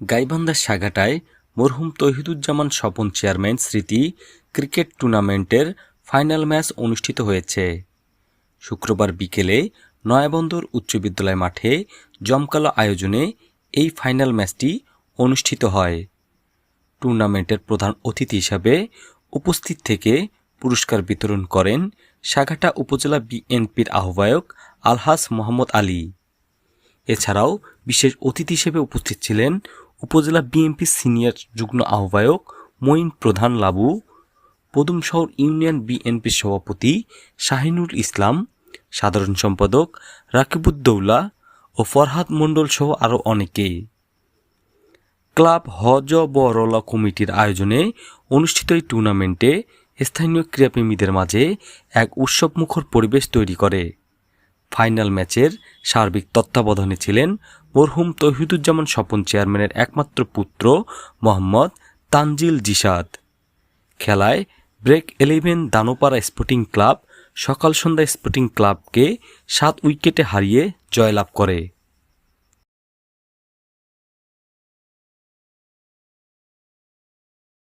গাইবান্ধার সাগাটায় মরহুম তহিদুজ্জামান স্বপন চেয়ারম্যান স্মৃতি ক্রিকেট টুর্নামেন্টের ফাইনাল ম্যাচ অনুষ্ঠিত হয়েছে। শুক্রবার বিকেলে নয়াবন্দর উচ্চ বিদ্যালয় মাঠে জমকালো আয়োজনে এই ফাইনাল ম্যাচটি অনুষ্ঠিত হয়। টুর্নামেন্টের প্রধান অতিথি হিসাবে উপস্থিত থেকে পুরস্কার বিতরণ করেন সাগাটা উপজেলা বিএনপির আহ্বায়ক আলহাস মোহাম্মদ আলী। এছাড়াও বিশেষ অতিথি হিসেবে উপস্থিত ছিলেন উপজেলা বিএনপি সিনিয়র যুগ্ম আহ্বায়ক মঈন প্রধান লাবু পদুমশহর ইউনিয়ন বিএনপির সভাপতি শাহিনুল ইসলাম, সাধারণ সম্পাদক রাকিবুদ্দৌলা ও ফরহাদ মণ্ডল সহ আরও অনেকে। ক্লাব হজ বরলা কমিটির আয়োজনে অনুষ্ঠিত এই টুর্নামেন্টে স্থানীয় ক্রীড়াপ্রেমীদের মাঝে এক উৎসবমুখর পরিবেশ তৈরি করে। ফাইনাল ম্যাচের সার্বিক তত্ত্বাবধানে ছিলেন মরহুম তহিদুজ্জামান স্বপন চেয়ারম্যানের একমাত্র পুত্র মোহাম্মদ তানজিল জিসাদ খেলায় break eleven Danopara sporting club সকাল সন্ধ্যা স্পোর্টিং ক্লাবকে সাত উইকেটে হারিয়ে জয়লাভ করে।